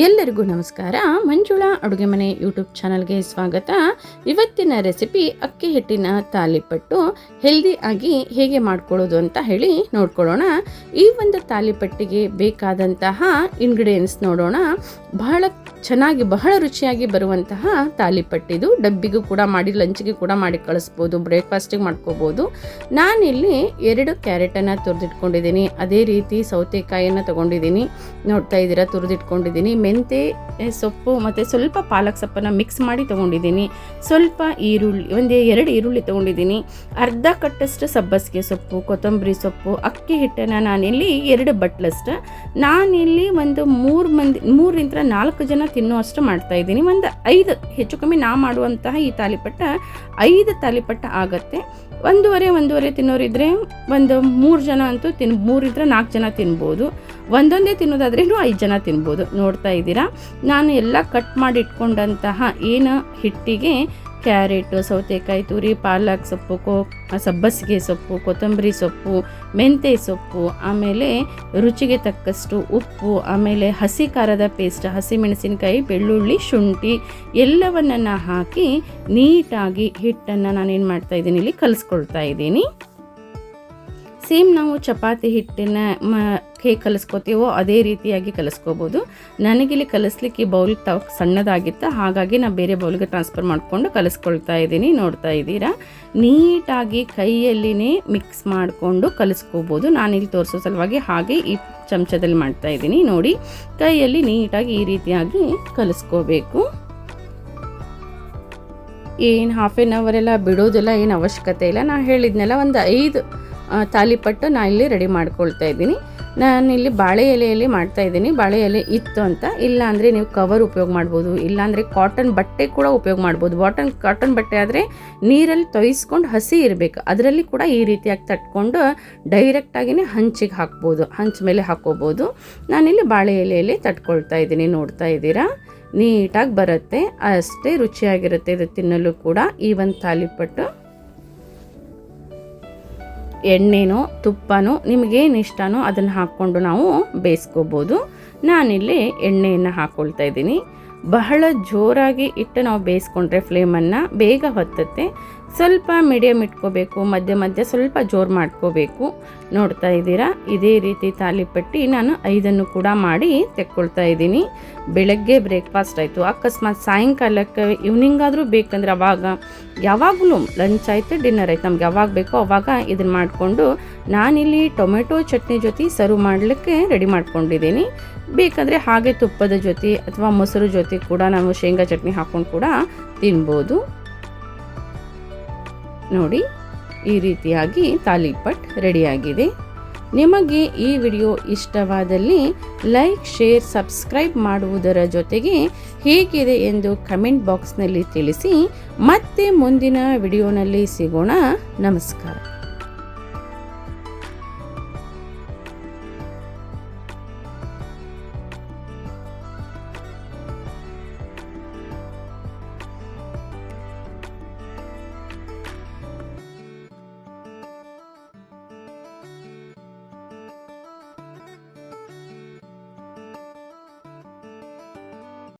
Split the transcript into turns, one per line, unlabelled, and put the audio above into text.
ಎಲ್ಲರಿಗೂ ನಮಸ್ಕಾರ. ಮಂಜುಳಾ ಅಡುಗೆ ಮನೆ ಯೂಟ್ಯೂಬ್ ಚಾನಲ್ಗೆ ಸ್ವಾಗತ. ಇವತ್ತಿನ ರೆಸಿಪಿ ಅಕ್ಕಿ ಹಿಟ್ಟಿನ ತಾಲಿಪಟ್ಟು ಹೆಲ್ದಿ ಆಗಿ ಹೇಗೆ ಮಾಡ್ಕೊಳ್ಳೋದು ಅಂತ ಹೇಳಿ ನೋಡ್ಕೊಳ್ಳೋಣ. ಈ ಒಂದು ತಾಲಿಪಟ್ಟಿಗೆ ಬೇಕಾದಂತಹ ಇಂಗ್ರೀಡಿಯೆಂಟ್ಸ್ ನೋಡೋಣ. ಬಹಳ ಚೆನ್ನಾಗಿ, ಬಹಳ ರುಚಿಯಾಗಿ ಬರುವಂತಹ ತಾಲಿಪಟ್ಟಿದು. ಡಬ್ಬಿಗೂ ಕೂಡ ಮಾಡಿ, ಲಂಚ್ಗೆ ಕೂಡ ಮಾಡಿ ಕಳಿಸ್ಬೋದು ಬ್ರೇಕ್ಫಾಸ್ಟಿಗೆ ಮಾಡ್ಕೋಬೋದು. ನಾನಿಲ್ಲಿ ಎರಡು ಕ್ಯಾರೆಟನ್ನು ತುರಿದಿಟ್ಕೊಂಡಿದ್ದೀನಿ. ಅದೇ ರೀತಿ ಸೌತೆಕಾಯಿಯನ್ನು ತಗೊಂಡಿದ್ದೀನಿ. ನೋಡ್ತಾ ಇದ್ದೀರಾ, ತುರಿದಿಟ್ಕೊಂಡಿದ್ದೀನಿ. ಮೆಂತೆ ಸೊಪ್ಪು ಮತ್ತು ಸ್ವಲ್ಪ ಪಾಲಕ್ ಸೊಪ್ಪನ್ನು ಮಿಕ್ಸ್ ಮಾಡಿ ತೊಗೊಂಡಿದ್ದೀನಿ. ಸ್ವಲ್ಪ ಈರುಳ್ಳಿ, ಒಂದು ಎರಡು ಈರುಳ್ಳಿ ತೊಗೊಂಡಿದ್ದೀನಿ. ಅರ್ಧ ಕಟ್ಟಷ್ಟು ಸಬ್ಬಸಿಗೆ ಸೊಪ್ಪು, ಕೊತ್ತಂಬರಿ ಸೊಪ್ಪು, ಅಕ್ಕಿ ಹಿಟ್ಟನ್ನು ನಾನಿಲ್ಲಿ ಎರಡು ಬಟ್ಲಷ್ಟು ನಾನಿಲ್ಲಿ ಒಂದು ಮೂರು ಮಂದಿ, ಮೂರಿಂದ ನಾಲ್ಕು ಜನ ತಿನ್ನುವಷ್ಟು ಮಾಡ್ತಾಯಿದ್ದೀನಿ ಒಂದು ಐದು, ಹೆಚ್ಚು ಕಮ್ಮಿ ನಾ ಮಾಡುವಂತಹ ಈ ತಾಲಿಪಟ್ಟ ಐದು ತಾಲಿಪಟ್ಟ ಆಗುತ್ತೆ. ಒಂದೂವರೆ ಒಂದೂವರೆ ತಿನ್ನೋರಿದ್ರೆ ಒಂದು ಮೂರು ಜನ ಅಂತೂ ತಿನ್ ಮೂರಿದ್ರೆ ನಾಲ್ಕು ಜನ ತಿನ್ಬೋದು. ಒಂದೊಂದೇ ತಿನ್ನೋದಾದ್ರೂ ಐದು ಜನ ತಿನ್ಬೋದು. ನೋಡ್ತಾ ಇದ್ದೀರಾ? ನಾನು ಎಲ್ಲ ಕಟ್ ಮಾಡಿ ಇಟ್ಕೊಂಡಂತಹ ಏನು ಹಿಟ್ಟಿಗೆ ಕ್ಯಾರೆಟು, ಸೌತೆಕಾಯಿ ತುರಿ, ಪಾಲಕ್ ಸೊಪ್ಪು, ಕೋ ಸಬ್ಬಸಿಗೆ ಸೊಪ್ಪು, ಕೊತ್ತಂಬರಿ ಸೊಪ್ಪು, ಮೆಂತೆ ಸೊಪ್ಪು, ಆಮೇಲೆ ರುಚಿಗೆ ತಕ್ಕಷ್ಟು ಉಪ್ಪು, ಆಮೇಲೆ ಹಸಿ ಖಾರದ ಪೇಸ್ಟ್ ಹಸಿ ಮೆಣಸಿನಕಾಯಿ ಬೆಳ್ಳುಳ್ಳಿ, ಶುಂಠಿ ಎಲ್ಲವನ್ನ ಹಾಕಿ ನೀಟಾಗಿ ಹಿಟ್ಟನ್ನು ನಾನೇನು ಮಾಡ್ತಾ ಇದ್ದೀನಿ ಇಲ್ಲಿ ಕಲಿಸ್ಕೊಳ್ತಾ ಇದ್ದೀನಿ. ಸೇಮ್ ನಾವು ಚಪಾತಿ ಹಿಟ್ಟಿನ ಮ, ಹೇಗೆ ಕಲಿಸ್ಕೋತೀವೋ ಅದೇ ರೀತಿಯಾಗಿ ಕಲಿಸ್ಕೋಬೋದು. ನನಗಿಲ್ಲಿ ಕಲಿಸ್ಲಿಕ್ಕೆ ಬೌಲ್ ತ, ಸಣ್ಣದಾಗಿತ್ತು, ಹಾಗಾಗಿ ನಾನು ಬೇರೆ ಬೌಲ್ಗೆ ಟ್ರಾನ್ಸ್ಫರ್ ಮಾಡಿಕೊಂಡು ಕಲಿಸ್ಕೊಳ್ತಾ ಇದ್ದೀನಿ, ನೋಡ್ತಾ ಇದ್ದೀರಾ? ನೀಟಾಗಿ ಕೈಯಲ್ಲಿನೇ ಮಿಕ್ಸ್ ಮಾಡಿಕೊಂಡು ಕಲಿಸ್ಕೋಬೋದು. ನಾನಿಲ್ಲಿ ತೋರಿಸೋ ಸಲುವಾಗಿ ಹಾಗೆ ಈ ಚಮಚದಲ್ಲಿ ಮಾಡ್ತಾ ಇದ್ದೀನಿ, ನೋಡಿ. ಕೈಯಲ್ಲಿ ನೀಟಾಗಿ ಈ ರೀತಿಯಾಗಿ ಕಲಿಸ್ಕೋಬೇಕು. ಏನು ಹಾಫ್ ಆನ್ ಅವರೆಲ್ಲ ಬಿಡೋದೆಲ್ಲ ಏನು ಅವಶ್ಯಕತೆ ಇಲ್ಲ. ನಾನು ಹೇಳಿದ್ನೆಲ್ಲ, ಒಂದು ಐದು ತಾಲಿಪಟ್ಟು ನಾನು ಇಲ್ಲಿ ರೆಡಿ ಮಾಡ್ಕೊಳ್ತಾ ಇದ್ದೀನಿ. ನಾನಿಲ್ಲಿ ಬಾಳೆ ಎಲೆಯಲ್ಲಿ ಮಾಡ್ತಾ ಇದ್ದೀನಿ. ಬಾಳೆ ಎಲೆ ಇತ್ತು ಅಂತ. ಇಲ್ಲಾಂದರೆ ನೀವು ಕವರ್ ಉಪಯೋಗ ಮಾಡ್ಬೋದು. ಇಲ್ಲಾಂದರೆ ಕಾಟನ್ ಬಟ್ಟೆ ಕೂಡ ಉಪಯೋಗ ಮಾಡ್ಬೋದು. ಬಾಟನ್ ಕಾಟನ್ ಬಟ್ಟೆ ಆದರೆ ನೀರಲ್ಲಿ ತೊಯಿಸ್ಕೊಂಡು ಹಸಿ ಇರಬೇಕು. ಅದರಲ್ಲಿ ಕೂಡ ಈ ರೀತಿಯಾಗಿ ತಟ್ಕೊಂಡು ಡೈರೆಕ್ಟಾಗಿಯೇ ಹಂಚಿಗೆ ಹಾಕ್ಬೋದು. ಹಂಚ್ ಮೇಲೆ ಹಾಕ್ಕೋಬೋದು ನಾನಿಲ್ಲಿ ಬಾಳೆ ಎಲೆಯಲ್ಲಿ ತಟ್ಕೊಳ್ತಾ ಇದ್ದೀನಿ. ನೋಡ್ತಾ ಇದ್ದೀರಾ? ನೀಟಾಗಿ ಬರುತ್ತೆ. ಅಷ್ಟೇ ರುಚಿಯಾಗಿರುತ್ತೆ ಇದು ತಿನ್ನಲು ಕೂಡ. ಈ ಒಂದು ತಾಲಿಪಟ್ಟು ಎಣ್ಣೆನೋ, ತುಪ್ಪನೋ, ನಿಮಗೇನು ಇಷ್ಟನೋ ಅದನ್ನು ಹಾಕ್ಕೊಂಡು ನಾವು ಬೇಯಿಸ್ಕೋಬೋದು. ನಾನಿಲ್ಲಿ ಎಣ್ಣೆಯನ್ನು ಹಾಕ್ಕೊಳ್ತಾ ಇದ್ದೀನಿ. ಬಹಳ ಜೋರಾಗಿ ಇಟ್ಟು ನಾವು ಬೇಯಿಸ್ಕೊಂಡ್ರೆ ಫ್ಲೇಮನ್ನು ಬೇಗ ಹೊತ್ತುತ್ತೆ. ಸ್ವಲ್ಪ ಮೀಡಿಯಮ್ ಇಟ್ಕೋಬೇಕು, ಮಧ್ಯ ಮಧ್ಯ ಸ್ವಲ್ಪ ಜೋರು ಮಾಡ್ಕೋಬೇಕು. ನೋಡ್ತಾ ಇದ್ದೀರಾ? ಇದೇ ರೀತಿ ತಾಲಿಪಟ್ಟಿ ನಾನು ಐದನ್ನು ಕೂಡ ಮಾಡಿ ತೆಕ್ಕೊಳ್ತಾ ಇದ್ದೀನಿ. ಬೆಳಗ್ಗೆ ಬ್ರೇಕ್ಫಾಸ್ಟ್ ಆಯಿತು. ಅಕಸ್ಮಾತ್ ಸಾಯಂಕಾಲಕ್ಕೆ ಈವ್ನಿಂಗ್ ಆದರೂ ಬೇಕಂದ್ರೆ ಅವಾಗ, ಯಾವಾಗಲೂ ಲಂಚ್ ಆಯಿತು, ಡಿನ್ನರ್ ಆಯ್ತು. ನಮ್ಗೆ ಯಾವಾಗ ಬೇಕೋ ಅವಾಗ ಇದನ್ನು ಮಾಡಿಕೊಂಡು ನಾನಿಲ್ಲಿ ಟೊಮೆಟೊ ಚಟ್ನಿ ಜೊತೆ ಸರ್ವ್ ಮಾಡಲಿಕ್ಕೆ ರೆಡಿ ಮಾಡ್ಕೊಂಡಿದ್ದೀನಿ. ಬೇಕಂದರೆ ಹಾಗೆ ತುಪ್ಪದ ಜೊತೆ ಅಥವಾ ಮೊಸರು ಜೊತೆ ಕೂಡ ನಾವು ಶೇಂಗಾ ಚಟ್ನಿ ಹಾಕ್ಕೊಂಡು ಕೂಡ ತಿನ್ಬೋದು. ನೋಡಿ, ಈ ರೀತಿಯಾಗಿ ತಾಲಿಪಟ್ ರೆಡಿಯಾಗಿದೆ. ನಿಮಗೆ ಈ ವಿಡಿಯೋ ಇಷ್ಟವಾದಲ್ಲಿ ಲೈಕ್, ಶೇರ್, ಸಬ್ಸ್ಕ್ರೈಬ್ ಮಾಡುವುದರ ಜೊತೆಗೆ ಹೇಗಿದೆ ಎಂದು ಕಮೆಂಟ್ ಬಾಕ್ಸ್ನಲ್ಲಿ ತಿಳಿಸಿ. ಮತ್ತೆ ಮುಂದಿನ ವಿಡಿಯೋನಲ್ಲಿ ಸಿಗೋಣ. ನಮಸ್ಕಾರ.